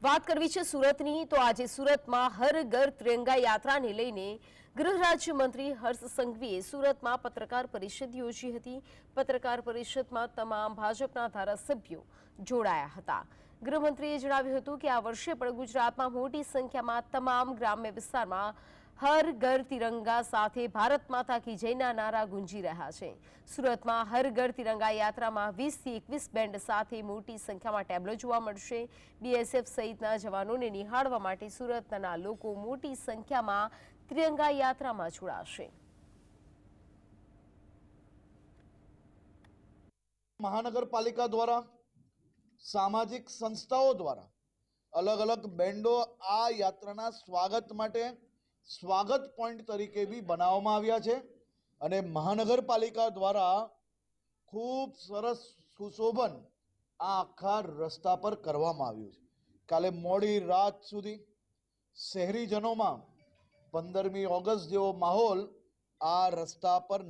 વાત કરવી છે સુરતની, તો આજે સુરતમાં હર ઘર ત્રિરંગા યાત્રાને લઈને ગૃહ રાજ્યમંત્રી હર્ષ સંઘવીએ સુરતમાં પત્રકાર પરિષદ યોજી હતી. પત્રકાર પરિષદમાં તમામ ભાજપના ધારાસભ્યો જોડાયા હતા. ગૃહમંત્રીએ જણાવ્યું હતું કે આ વર્ષે પણ ગુજરાતમાં મોટી સંખ્યામાં તમામ ગ્રામ્ય વિસ્તારમાં હર ઘર તિરંગા સાથે ભારત માતા કી જયના નારા ગુંજી રહ્યા છે. સુરતમાં હર ઘર તિરંગા યાત્રામાં વીસથી એકવીસ બેન્ડ સાથે મોટી સંખ્યામાં ટેબ્લો જોવા મળશે. બીએસએફ સહિતના જવાનોને નિહાળવા માટે સુરતના લોકો મોટી સંખ્યામાં ત્રિરંગા યાત્રામાં જોડાશે. મહાનગરપાલિકા દ્વારા, સામાજિક સંસ્થાઓ દ્વારા અલગ અલગ બેન્ડો આ યાત્રાના સ્વાગત માટે સ્વાગત પોઈન્ટ તરીકે બી બનાવવામાં આવ્યા છે અને મહાનગરપાલિકા દ્વારા ખૂબ સરસ સુશોભન આ આખા રસ્તા પર કરવામાં આવ્યું છે. કાલે મોડી રાત સુધી શહેરીજનોમાં પંદરમી ઓગસ્ટ જેવો માહોલ આ રસ્તા પર